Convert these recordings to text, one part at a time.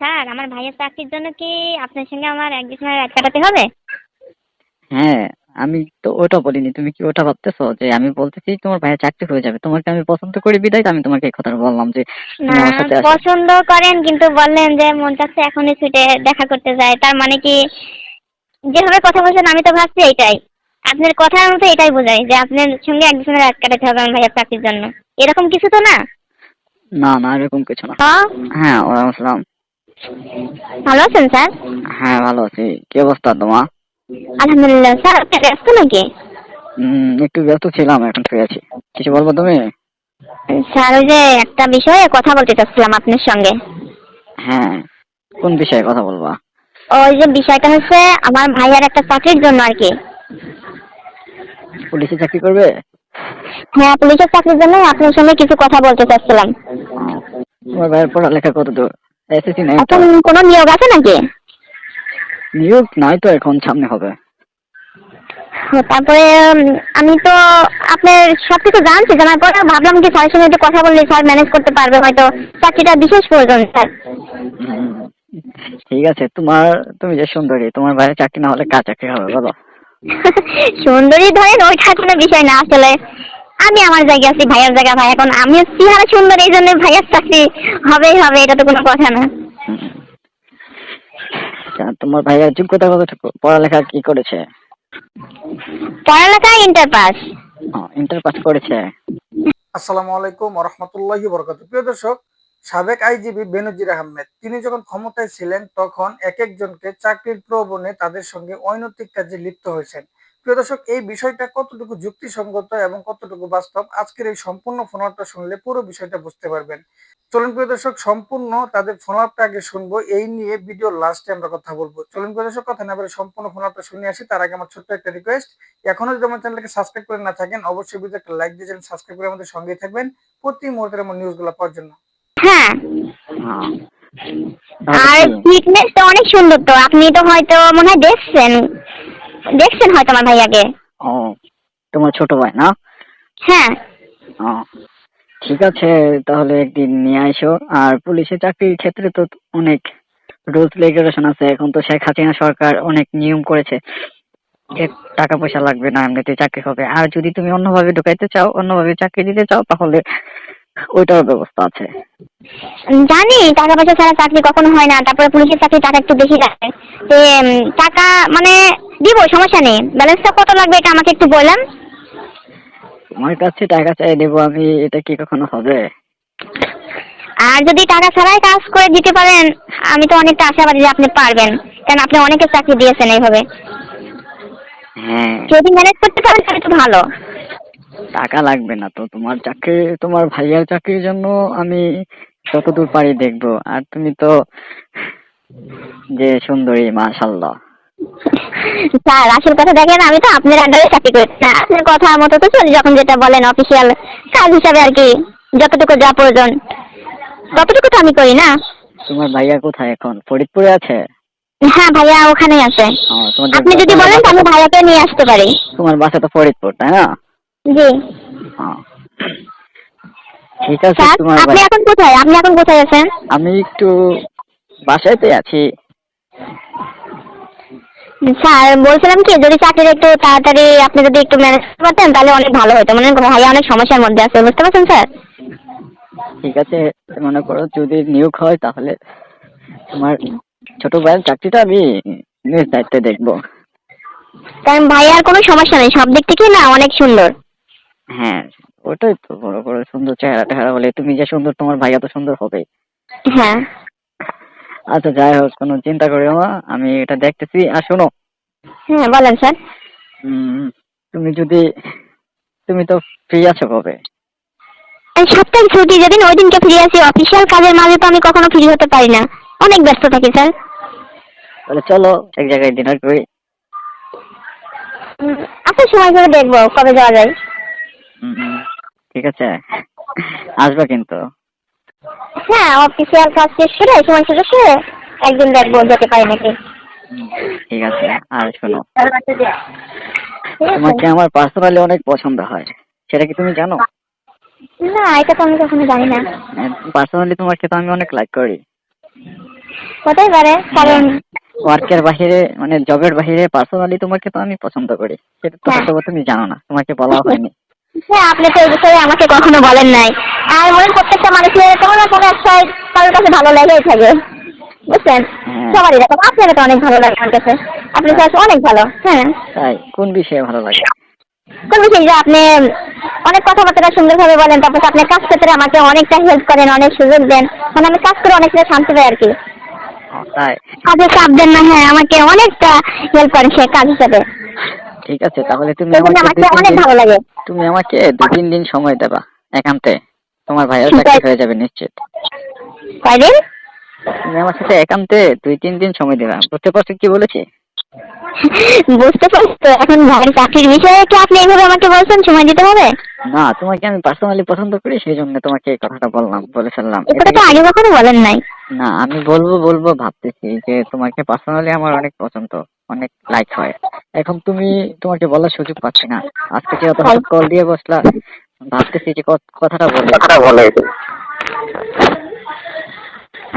Sir আমার ভাইয়ের চাকরির জন্য কি আপনার সঙ্গে আমার এক বিছানায় রাত কাটাতে হবে? হ্যাঁ আমি তো ওটা বলিনি। তুমি কি ওটা ভাবতেছো যে আমি বলতেছি তোমার ভাইয়ের চাকরি হয়ে যাবে? তোমাকে আমি পছন্দ করি বিদায় আমি তোমাকে এই কথাটা বললাম যে পছন্দ করেন কিন্তু বললেন যে মন চাচ্ছে এখনই ছুটে দেখা করতে যায়। তার মানে কি যেভাবে কথা বলছেন আমি তো ভাবছি এইটাই। আপনার কথার মতো এটাই বোঝাই যে আপনার সঙ্গে এক বিছানায় রাত কাটাতে হবে আমার ভাইয়ের চাকরির জন্য। এরকম কিছু তো না? না না এরকম কিছু না। হ্যাঁ? হ্যাঁ ওয়ালাইকুম আসসালাম। ভালো আছেন স্যার? হ্যাঁ ভালো আছি। কি অবস্থা তোমার? আলহামদুলিল্লাহ স্যার আপনি ব্যস্ত নাকি? একটু ব্যস্ত ছিলাম এখন ফ্রি আছি। কিছু বলব তুমি? স্যার ওই যে একটা বিষয়ে কথা বলতে চাচ্ছিলাম আপনার সঙ্গে। হ্যাঁ কোন বিষয়ে কথা বলবা? ওই যে বিষয়টা হচ্ছে আমার ভাইয়ার একটা চাকরির জন্য আর কি। পুলিশে চাকরি করবে? হ্যাঁ পুলিশের চাকরির জন্য আপনার সঙ্গে কিছু কথা বলতে চাচ্ছিলাম। তোমার ভাইয়ের পড়ালেখা কত দূর এসএসসি এখন কোনো নিয়োগ আছে নাকি? নিয়োগ নাই তো এখন সামনে হবে। তারপরে আমি তো আপনার সব কিছু জানছি জানার পরে ভাবলাম কি স্যারের সঙ্গে একটু কথা বললে স্যার ম্যানেজ করতে পারবে হয়তো চাকরিটা বিশেষ প্রয়োজন স্যার। ঠিক আছে তোমার তুমি যে সুন্দরী তোমার ভাইয়ের চাকরি না হলে কার চাকরি হবে বলো? সুন্দরী ধরেন ওইটা কোনো বিষয় না আসলে। আমি আমার জায়গায় আছি ভাইয়ের জায়গা ভাই। এখন আমি চেহারা সুন্দর এই জন্য ভাইয়ের চাকরি হবেই হবে এটা তো কোনো কথা না। আচ্ছা, তোমার ভাইয়ের যোগ্যতা পড়ালেখা কি করেছে? পড়ালেখা ইন্টার পাস ইন্টার পাস করেছে। আসসালামু আলাইকুম রহমতুল্লাহি বরকাত। প্রিয় দর্শক সাবেক আইজিবি বেনজির আহমেদ তিনি যখন ক্ষমতায় ছিলেন তখন এক একজনকে চাকরির প্রবণে তাদের সঙ্গে অনৈতিক কাজে লিপ্ত হয়েছেন। প্রিয় দর্শক এই বিষয়টা কতটুকু যুক্তিসঙ্গত এবং কতটুকু বাস্তব আজকের এই সম্পূর্ণ ফোনালটা শুনলে পুরো বিষয়টা বুঝতে পারবেন। চলুন প্রিয় দর্শক সম্পূর্ণ তাদের ফোনালটা আগে শুনব এই নিয়ে ভিডিও লাস্টে আমরা কথা বলব। চলুন প্রিয় দর্শক কথা না বলে সম্পূর্ণ ফোনালটা শুনে আসি। তার আগে আমার ছোট্ট একটা রিকোয়েস্ট এখনও যদি আমার চ্যানেলকে সাবস্ক্রাইব করে না থাকেন অবশ্যই ভিডিও একটা লাইক দিয়ে সাবস্ক্রাইব করে আমাদের সঙ্গেই থাকবেন। প্রতি মুহূর্তের আমার নিউজগুলো পাওয়ার জন্য। হ্যাঁ। হ্যাঁ। আর কি? ফিটনেসটা অনেক সুন্দর তো আপনি তো হয়তো মনে হয় দেখছেন। দেখছেন হয়তো আমার ভাইয়াকে? ও তোমার ছোট ভাই না? হ্যাঁ। ও ঠিক আছে তাহলে একদিন নিয়ে আসো। আর পুলিশের চাকরির ক্ষেত্রে তো অনেক রুলস রেগুলেশন আছে। এখন তো শেখ হাসিনা সরকার অনেক নিয়ম করেছে এক টাকা পয়সা লাগবে না এমনিতে চাকরি হবে। আর যদি তুমি অন্যভাবে ঢুকাইতে চাও অন্যভাবে চাকরি দিতে চাও তাহলে ওইটার ব্যবস্থা আছে। জানি টাকা পয়সা ছাড়া চাকরি কখনো হয় না। তারপরে পুলিশের চাকরি টাকা একটু বেশি লাগে। উম, টাকা মানে দিব সমস্যা নেই। ব্যালেন্সটা কত লাগবে এটা আমাকে একটু বললাম আমার কাছে টাকা চাই দেবো আমি এটা কি কখনো হবে? আর যদি টাকা ছাড়াই কাজ করে দিতে পারেন আমি তো অনেকটা আশাবাদী যে আপনি পারবেন। কারণ আপনি অনেকের চাকরি দিয়েছেন এইভাবে। হ্যাঁ। যদি ম্যানেজ করতে পারেন তাহলে তো ভালো। টাকা লাগবে না তো। তোমার চাকরি তোমার ভাইয়ার চাকরির জন্য আমি যতদূর পারি দেখব। আর তুমি তো যে সুন্দরী মাশাল্লাহ স্যার আসল কথা দেখেন আমি তো আপনার আন্ডারে চাকরি করছি না আপনার কথা মতো তো চলি যখন যেটা বলেন অফিসিয়াল কাজ হিসাবে আর কি যতটুকু যা প্রয়োজন ততটুকু তো আমি করি না? তোমার ভাইয়া কোথায় এখন? ফরিদপুরে আছে? হ্যাঁ ভাইয়া ওখানেই আছে। আপনি যদি বলেন তো আমি ভাইয়াকে নিয়ে আসতে পারি। তোমার বাসা তো ফরিদপুর তাই না? জি। ঠিক আছে তোমার আপনি এখন কোথায়? আপনি এখন কোথায় আছেন? আমি একটু বাসাইতে আছি। স্যার বলছিলাম কি যদি চাকরির একটু তাড়াতাড়ি আপনি যদি একটু ম্যানেজ করতে পারতেন তাহলে অনেক ভালো হতো। মানে ভাইয়া অনেক সমস্যার মধ্যে আছে বুঝতে পারছেন স্যার? ঠিক আছে মনে করো যদি নিয়োগ হয় তাহলে তোমার ছোট ভাইয়ের চাকরিটা আমি নিজ দায়িত্বে দেখব। কারণ ভাইয়ার কোনো সমস্যা নেই সব দিক থেকেই না অনেক সুন্দর। হ্যাঁ। ওটাই তো বড় বড় সুন্দর চেহারা টেহারা হলে তুমি যে সুন্দর তোমার ভাইয়া তো সুন্দর হবে। হ্যাঁ। আচ্ছা যাই হোক কোনো চিন্তা করিও না। আমি এটা দেখতেছি। আর শোনো। হ্যাঁ বলেন স্যার। উম, তুমি যদি তুমি তো ফ্রি আছো কবে? এই সপ্তাহে ছুটি যেদিন ওই দিনকে ফ্রি আছি অফিসিয়াল কাজের মাঝে তো আমি কখনো ফ্রি হতে পারি না। অনেক ব্যস্ত থাকি স্যার। তাহলে চলো এক জায়গায় ডিনার করি। আচ্ছা সময় করে দেখব কবে যাওয়া যায়। ঠিক আছে? আসবে কিন্তু। হ্যাঁ অফিসিয়াল কাজ শেষ করে সময় সুযোগ করে একদিন দেখব যেতে পারি নাকি। ঠিক আছে আর শোনো। তোমাকে আমার পার্সোনালি অনেক পছন্দ হয়? সেটা কি তুমি জানো? না এটা তো আমি কখনো জানি না। পার্সোনালি তোমাকে তো আমি অনেক লাইক করি। হতেই পারে কারণ ওয়ার্কের বাহিরে মানে জবের বাহিরে পার্সোনালি তোমাকে তো আমি পছন্দ করি। সেটা তো হ্যাঁ। তুমি জানো না তোমাকে বলা হয়নি। হ্যাঁ আপনি তো এই বিষয়ে আমাকে কখনো বলেন নাই। আর মনে প্রত্যেকটা মানুষের কোনো না কোনো একটা কারোর কাছে ভালো লেগেই থাকে। বুঝছেন? হ্যাঁ। সবারই রকম আপনার তো অনেক ভালো লাগে আমার কাছে। আপনি তো আসলে অনেক ভালো হ্যাঁ। তাই কোন বিষয়ে ভালো লাগে? কোন বিষয়? যে আপনি অনেক কথাবার্তা সুন্দরভাবে বলেন তারপর আপনি কাজ ক্ষেত্রে আমাকে অনেকটা হেল্প করেন অনেক সুযোগ দেন। মানে আমি কাজ করে অনেকটা শান্তি পাই আর কি। কাজে চাপ দেন না হ্যাঁ আমাকে অনেকটা হেল্প করেন সে কাজ হিসাবে। ঠিক আছে তাহলে তুমি আমাকে অনেক ভালো লাগে। তুমি আমাকে দু তিন দিন সময় দেবা একান্তে। তোমার ভাইয়ের চাকরি হয়ে যাবে নিশ্চিত। কয়দিন তুমি আমার সাথে একান্তে দুই তিন দিন সময় দেবা। বুঝতে পারছ কি বলেছি? বুঝতে পারছ। এখন ভাইয়ের চাকরির বিষয়ে কি আপনি এইভাবে আমাকে বলছেন সময় দিতে হবে? না তোমাকে আমি পার্সোনালি পছন্দ করি সেই জন্য তোমাকে এই কথাটা বললাম বলে ফেললাম। এটা তো আগে কখনো বলেন নাই। না আমি বলব বলব ভাবতেছি যে তোমাকে পার্সোনালি আমার অনেক পছন্দ। অনেক লাইক হয়। এখন তুমি তোমাকে বলার সুযোগ পাচ্ছি না। আজকে যে অত কল দিয়ে বসলা ভাবতেছি যে কথাটা বলে কথাটা বলে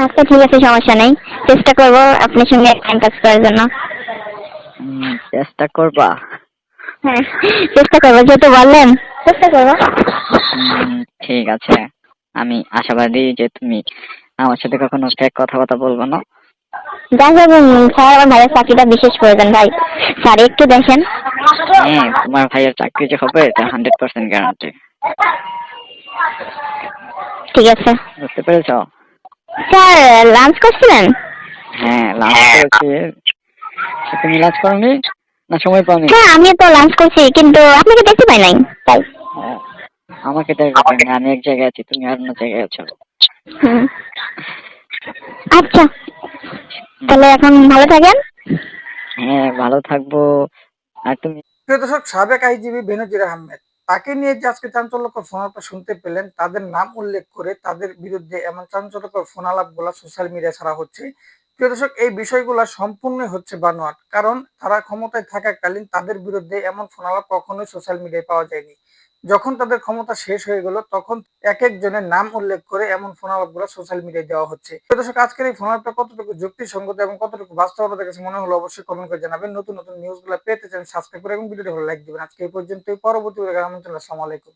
আচ্ছা ঠিক আছে সমস্যা নেই। চেষ্টা করব আপনার সঙ্গে টাইম পাস করার জন্য। চেষ্টা করবা? হ্যাঁ চেষ্টা করব যেহেতু বললেন চেষ্টা করব। ঠিক আছে। আমি আশাবাদী যে তুমি আমার সাথে কখনো ফেক কথাবার্তা বলব না। যাই হোক স্যার আমার ভাইয়ের চাকরিটা বিশেষ প্রয়োজন ভাই। স্যার একটু দেখেন। হ্যাঁ তোমার ভাইয়ের চাকরি যে হবে এটা হান্ড্রেড পার্সেন্ট গ্যারান্টি ঠিক আছে। বুঝতে পেরেছ? স্যার লাঞ্চ করছিলেন? হ্যাঁ লাঞ্চ করেছি। তুমি লাঞ্চ করনি? না সময় পাওনি? হ্যাঁ আমি তো লাঞ্চ করছি কিন্তু আপনাকে দেখতে পাই নাই তাই। ও, আমাকে দেখবে না আমি এক জায়গায় আছি তুমি আর অন্য জায়গায় আছো। আচ্ছা। তাহলে এখন ভালো থাকেন। হ্যাঁ ভালো থাকব। আর তুমি? প্রিয় দর্শক সাবেক আইজিবি বেনজির আহমেদ তাকে নিয়ে যে আজকে চাঞ্চল্যকর ফোনালাপটা শুনতে পেলেন তাদের নাম উল্লেখ করে তাদের বিরুদ্ধে এমন চাঞ্চল্যকর ফোনালাপগুলা সোশ্যাল মিডিয়া ছাড়া হচ্ছে। প্রিয় দর্শক এই বিষয়গুলো সম্পূর্ণ হচ্ছে বানোয়াট কারণ তারা ক্ষমতায় থাকাকালীন তাদের বিরুদ্ধে এমন ফোনালাপ কখনোই সোশ্যাল মিডিয়ায় পাওয়া যায়নি। যখন তাদের ক্ষমতা শেষ হয়ে গেল, তখন এক একজনের নাম উল্লেখ করে এমন ফোনালাপগুলো সোশ্যাল মিডিয়ায় দেওয়া হচ্ছে। দর্শক, আজকের এই ফোনালাপটা কতটুকু যুক্তিসঙ্গত এবং কতটুকু বাস্তবতা কাছে মনে হলো অবশ্যই কমেন্ট করে জানাবেন। নতুন নতুন নিউজগুলো পেতে চান সাবস্ক্রাইব করে এবং ভিডিওটি ভালো লাইক দিবেন। আজকে এই পর্যন্তই। পরবর্তী আলাইকুম।